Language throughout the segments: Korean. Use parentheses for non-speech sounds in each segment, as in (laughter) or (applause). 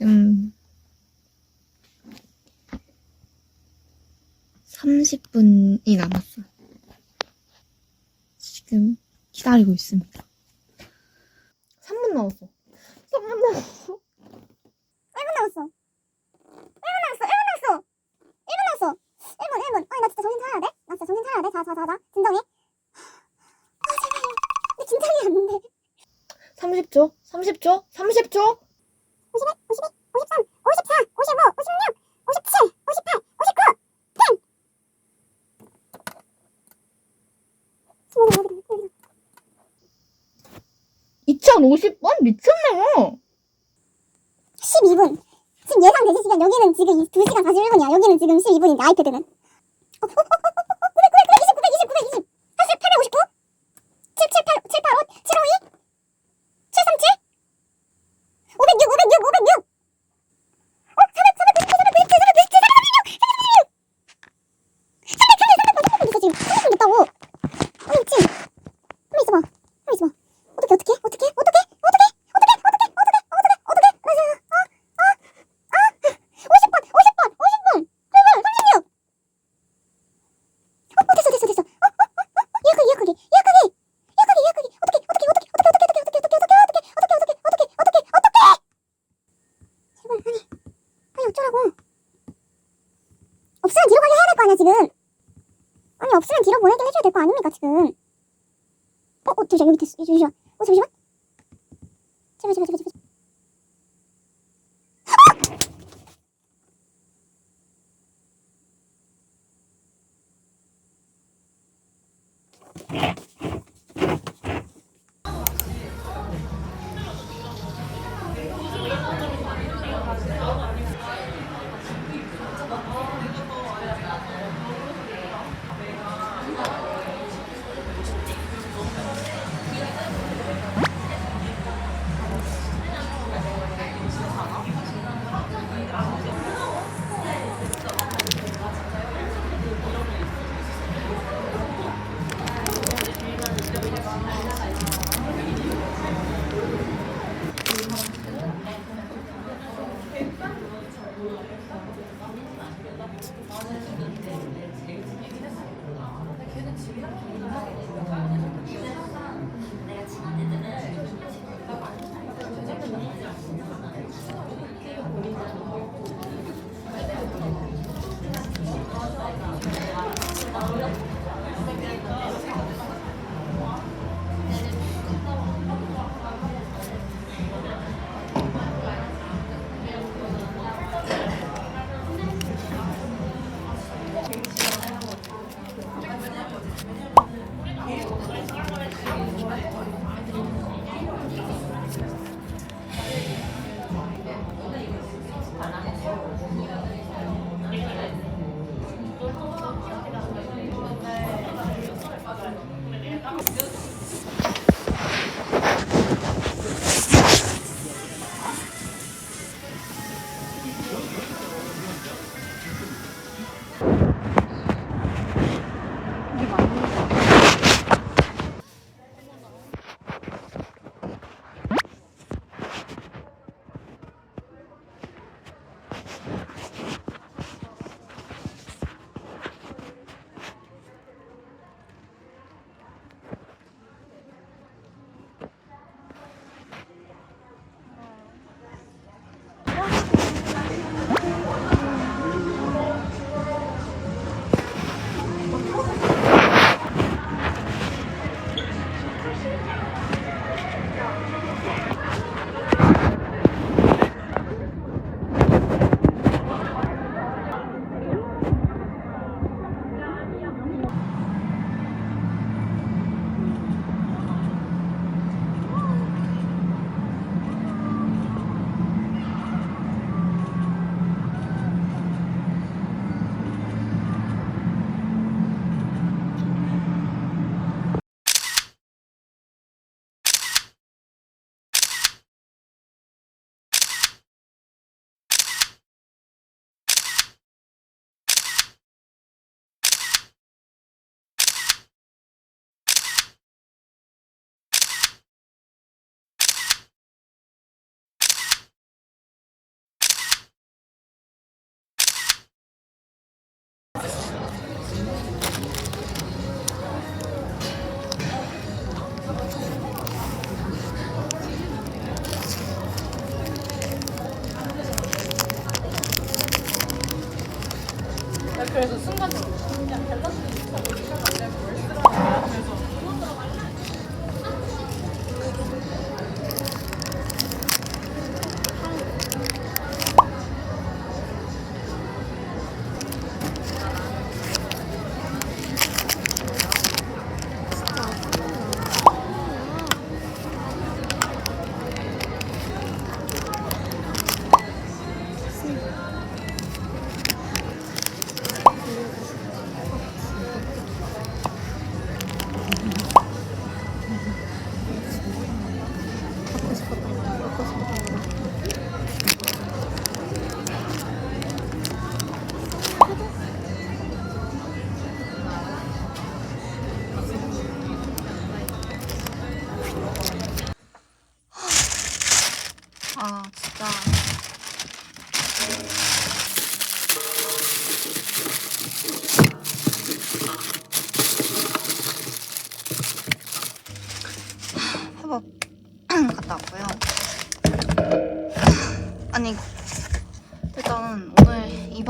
지금 30분이 남았어. 지금 기다리고 있습니다. 3분 남았어. 3분 남았어. 1분 남았어. 1분 남았어. 1분 남았어. 1분 남았어. 1분, 1분. 아니, 나 진짜 정신 차려야 돼? 나 진짜 정신 차려야 돼? 자, 자, 자, 자. 진정해. 아, 제발요. 내 긴장이 안 돼. 30초? 30초? 30초? 51, 52, 53, 54, 55, 56, 57, 58, 59, 10! 여기, 여기, 여기. 2050번? 미쳤나요? 12분. 지금 예상 시간 여기는 지금 2시간 41분이야. 여기는 지금 12분인데 아이패드는. 어, 어, 잠시만, 여기 됐어. 잠시만. 어, 잠시만. 제발, 제발, 제발, 제발. Yeah.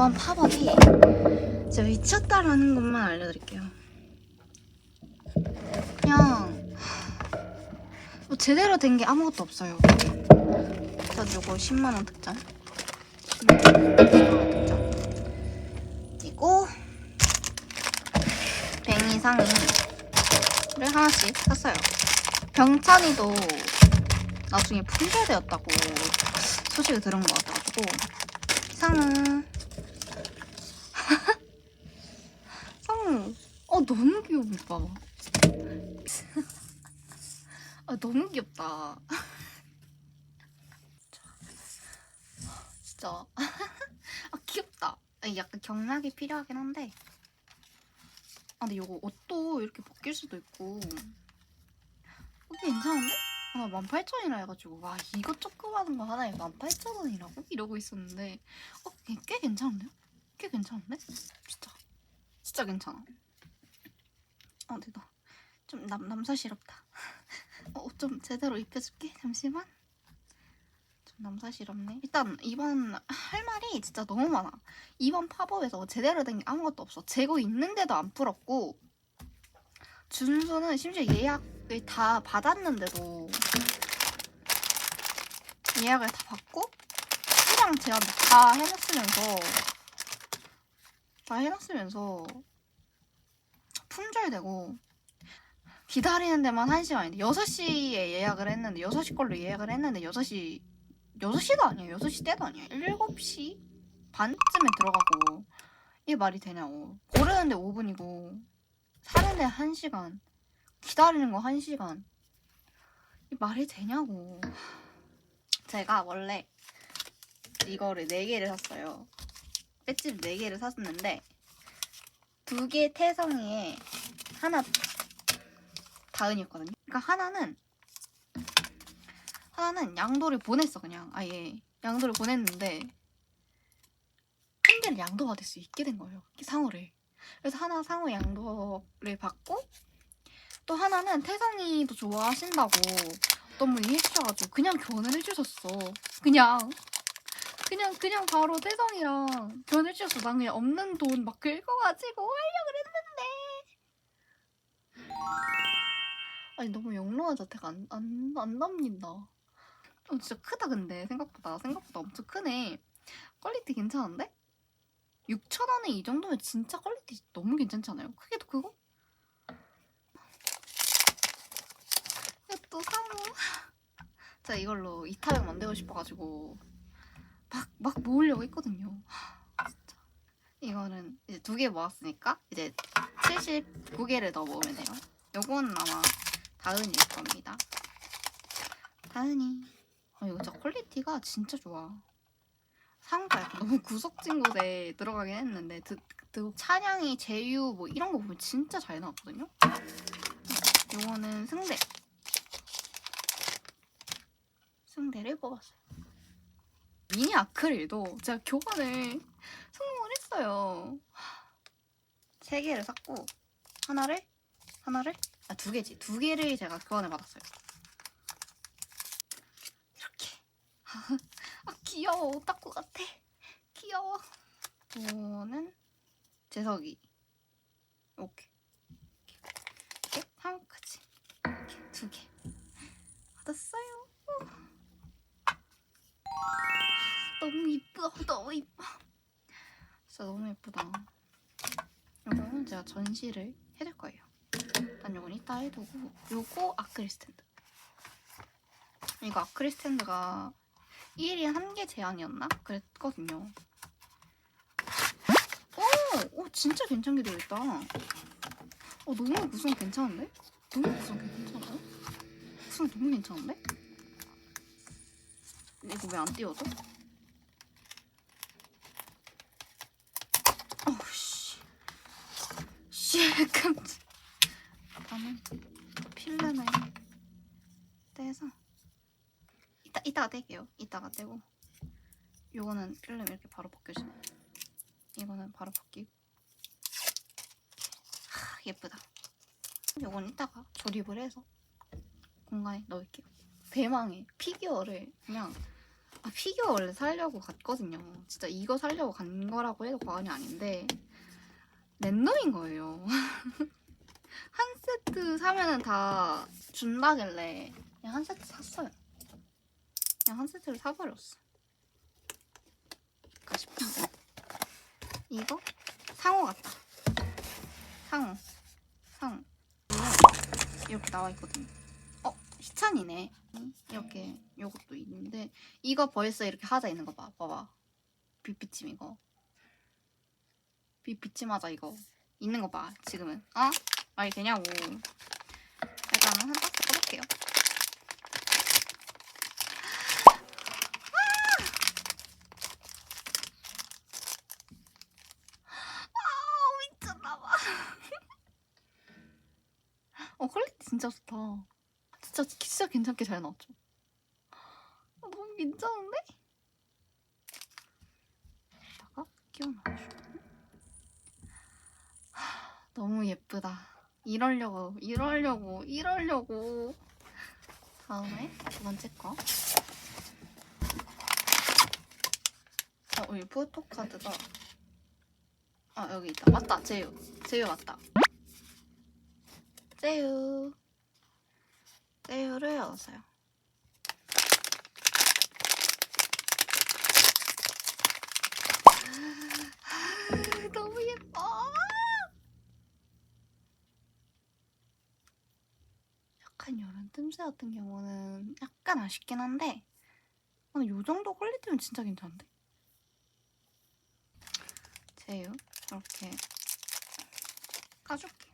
이번 팝업이 진짜 미쳤다라는 것만 알려드릴게요. 그냥 뭐 제대로 된 게 아무것도 없어요. 전 요거 10만 원 특전 10만 원 특전 그리고 뱅이상이를 하나씩 샀어요 병찬이도 나중에 품절되었다고 소식을 들은 것 같아가지고 상은 상은 어 너무 귀여워 오빠. (laughs) 아 너무 귀엽다. (laughs) 진짜. (laughs) 아 귀엽다. 아니, 약간 경락이 필요하긴 한데. 아 근데 이거 옷도 이렇게 벗길 수도 있고. 어, 괜찮은데? 아, 18,000원이라 해가지고. 와 이거 조그마한 거 하나에 18,000원이라고? 이러고 있었는데. 어, 꽤, 꽤 괜찮은데요? 꽤 괜찮은데? 진짜. 진짜 괜찮아 어 근데 너좀 남, 남사시럽다 (laughs) 어, 옷좀 제대로 입혀줄게 잠시만 좀 남사시럽네. 일단 이번 할 말이 진짜 너무 많아. 이번 팝업에서 제대로 된 게 아무것도 없어. 재고 있는데도 안 풀었고 준수는 심지어 예약을 다 받았는데도 예약을 다 받고 수량 제한 다 해놨으면서 다 해놨으면서 품절되고 기다리는 데만 1시간인데 6시에 예약을 했는데 6시 걸로 예약을 했는데 6시 6시도 아니에요. 6시 때도 아니에요. 7시 반쯤에 들어가고 이게 말이 되냐고. 고르는데 5분이고 사는데 1시간 기다리는 거 1시간 이 말이 되냐고. 제가 원래 이거를 4개를 샀어요. 배지를 4개를 샀었는데 두 개 태성이에 하나 다은이었거든요. 그러니까 하나는 하나는 양도를 보냈어 그냥. 아예 양도를 보냈는데 한 개를 양도 받을 수 있게 된 거예요 상호를. 그래서 하나 상호 양도를 받고 또 하나는 태성이도 좋아하신다고 어떤 분이 해주셔가지고 그냥 교환을 해주셨어. 그냥 그냥 그냥 바로 태성이랑 교환해주셨어 난 그냥 없는 돈 막 긁어가지고 하려고 그랬는데 아니 너무 영롱한 자태가 안, 안, 안 남긴다 어, 진짜 크다 근데 생각보다 생각보다 엄청 크네 퀄리티 괜찮은데? 6,000원에 이 정도면 진짜 퀄리티 너무 괜찮지 않아요? 크게도 크고? 이것도 사모 제가 (laughs) 이걸로 이타백 만들고 싶어가지고 막, 막 모으려고 했거든요 진짜 이거는 이제 두 개 모았으니까 이제 79개를 더 모으면 돼요 요거는 아마 다은일 겁니다 다은이 아, 이거 진짜 퀄리티가 진짜 좋아. 상가 너무 구석진 곳에 들어가긴 했는데 드, 드, 찬양이 제유 뭐 이런 거 보면 진짜 잘 나왔거든요. 요거는 승대. 승대를 뽑았어요. 미니 아크릴도 제가 교환을 성공을 했어요. 세 개를 샀고 하나를 하나를 아 두 개지 두 개를 제가 교환을 받았어요. 이렇게. (laughs) 아 귀여워 오타쿠 같아. 귀여워. 이거는 재석이. 오케이. 이렇게 한국까지. 이렇게 두 개. 받았어요. 너무 이쁘다. 너무 이뻐. 진짜 너무 예쁘다. 이거는 제가 전시를 해줄 거예요. 일단 요건 이따 해두고 요거 아크릴 스탠드. 이거 아크릴 스탠드가 1인 한개 제한이었나? 그랬거든요. 오! 오 진짜 괜찮게 되어 있다. 어 너무 구성 괜찮은데? 너무 구성 괜찮아요? 구성 너무 괜찮은데? 이거 왜 안 띄워져? 어우 씨. 씨 (laughs) 깜짝. 나는 필름을 떼서 이따 이따가 떼게요. 이따가 떼고 요거는 필름 이렇게 바로 벗겨지네. 이거는 바로 벗기고 하, 예쁘다. 요건 이따가 조립을 해서 공간에 넣을게요. 대망의 피규어를 그냥 아, 피규어 원래 살려고 갔거든요. 진짜 이거 살려고 간 거라고 해도 과언이 아닌데 랜덤인 거예요. (laughs) 한 세트 사면은 다 준다길래 그냥 한 세트 샀어요. 그냥 한 세트를 사버렸어. 가 싶은데 이거 상어 같다. 상어, 상어. 이렇게 나와 있거든요. 어, 희찬이네. 이렇게 요것도 있는데 이거 벌써 이렇게 하자 있는 거 봐. 봐봐. 빛비침 이거. 빛비침 하자 이거. 있는 거 봐. 지금은. 어? 말이 되냐고. 일단은 한 박스 꺼볼게요. 아. 어, 퀄리티 진짜 좋다. 진짜, 진짜 괜찮게 잘 나왔죠. 아, 너무 괜찮은데? 다가 끼워놔주고. 하, 너무 예쁘다. 이러려고, 이러려고, 이러려고. 다음에 두 번째 거. 어, 여기 포토카드가. 아, 여기 있다. 맞다, 제유. 제유 맞다. 제유. 제유를 넣었어요. 아, 너무 예뻐. 뜸새 같은 경우는 약간 아쉽긴 한데, 아, 요 정도 퀄리티면 진짜 괜찮은데? 제유 이렇게 까줄게.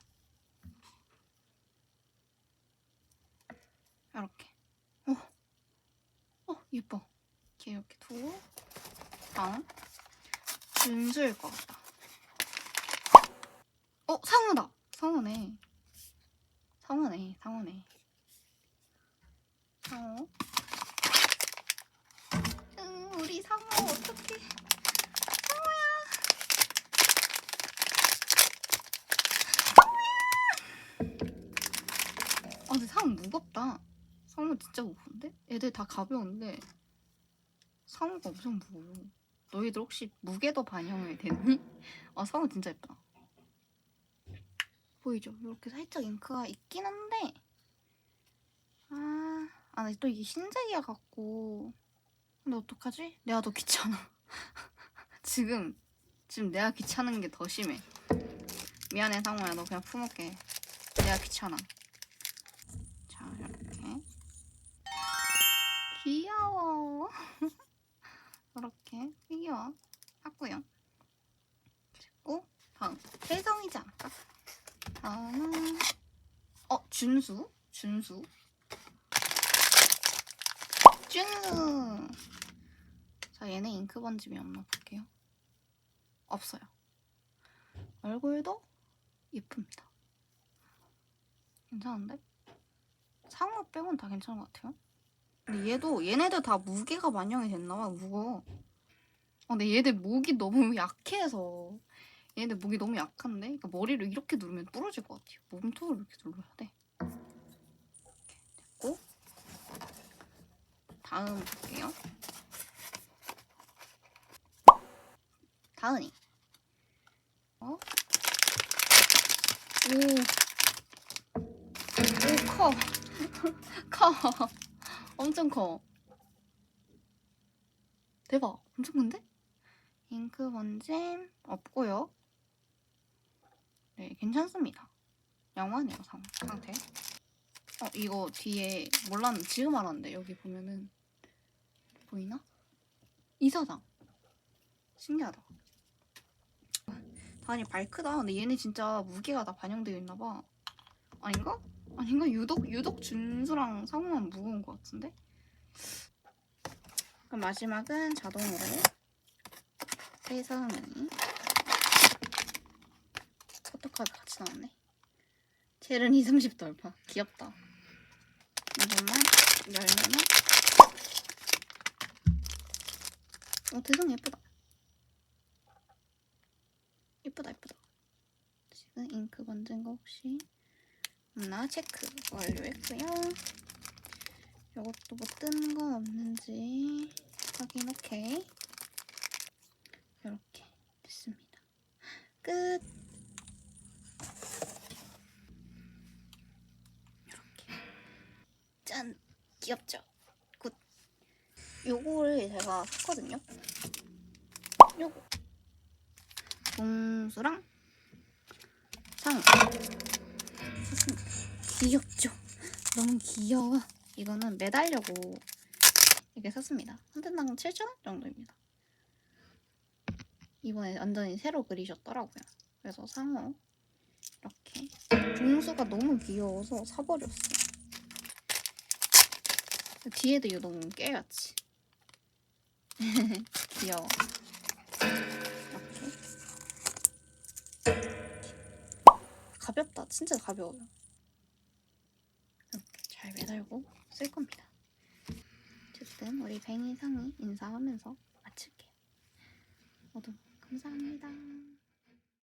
이렇게. 어, 어 예뻐. 이렇게 이렇게 두고 다음 준수일 것 같다. 어 상어다. 상어네. 상어네. 상어네. 상어. 응, 우리 상어 어떡해. 아 근데 상어 무겁다. 상어 진짜 무거운데? 애들 다 가벼운데 상어가 엄청 무거워. 너희들 혹시 무게도 반영이 됐니? 아 상어 진짜 예쁘다. 보이죠? 이렇게 살짝 잉크가 있긴 한데 나 또 이게 흰색이야 갖고 근데 어떡하지? 내가 더 귀찮아. (laughs) 지금 지금 내가 귀찮은 게 더 심해. 미안해 상호야 너 그냥 품을게. 내가 귀찮아. 자 이렇게 귀여워. (laughs) 이렇게 피규어 샀고요. 그리고 다음 않을까? 다음은 어 준수 준수. 자 얘네 잉크 번짐이 없나 볼게요. 없어요. 얼굴도 예쁩니다. 괜찮은데? 상어 빼곤 다 괜찮은 것 같아요. 근데 얘도 얘네들 다 무게가 반영이 됐나봐 무거워. 아, 근데 얘들 목이 너무 (laughs) 약해서 얘네들 목이 너무 약한데 그러니까 머리를 이렇게 누르면 부러질 것 같아요. 몸통을 이렇게 눌러야 돼. 이렇게 됐고 다음 볼게요. 다은이. 어? 오. 오, 커. (laughs) 커. 엄청 커. 대박. 엄청 큰데? 잉크 번짐 없고요. 네, 괜찮습니다. 양호하네요, 상, 상태. 어, 이거 뒤에 몰랐는데 지금 알았는데 여기 보면은 보이나? 이사장. 신기하다. 아니 발 크다. 근데 얘는 진짜 무게가 다 반영되어 있나 봐. 아닌가? 아닌가? 유독 유독 준수랑 상우만 무거운 것 같은데? 그럼 마지막은 자동으로 세상이 포토카드 같이 나왔네. 젤은 2, 30 돌파. 귀엽다. 이것만 열면은 어 대성 예쁘다. 예쁘다 예쁘다. 지금 잉크 건진 거 혹시 없나 체크 완료했고요. 이것도 뭐뜬건 없는지 확인 오케이. 이렇게 됐습니다. 끝. 이렇게 짠 귀엽죠? 굿. 요거를 제가 샀거든요. 요거 상우 샀습니다. 귀엽죠? 너무 귀여워. 이거는 매달려고 이렇게 샀습니다. 한 대당 7,000원 정도입니다. 이번에 완전히 새로 그리셨더라고요. 그래서 상어 이렇게 종수가 너무 귀여워서 사버렸어요. 뒤에도 이거 너무 깨같이 (laughs) 귀여워. 진짜 가벼워요. 잘 매달고 쓸 겁니다. 어쨌든 우리 뱅이 상이 인사하면서 마칠게요. 모두 감사합니다.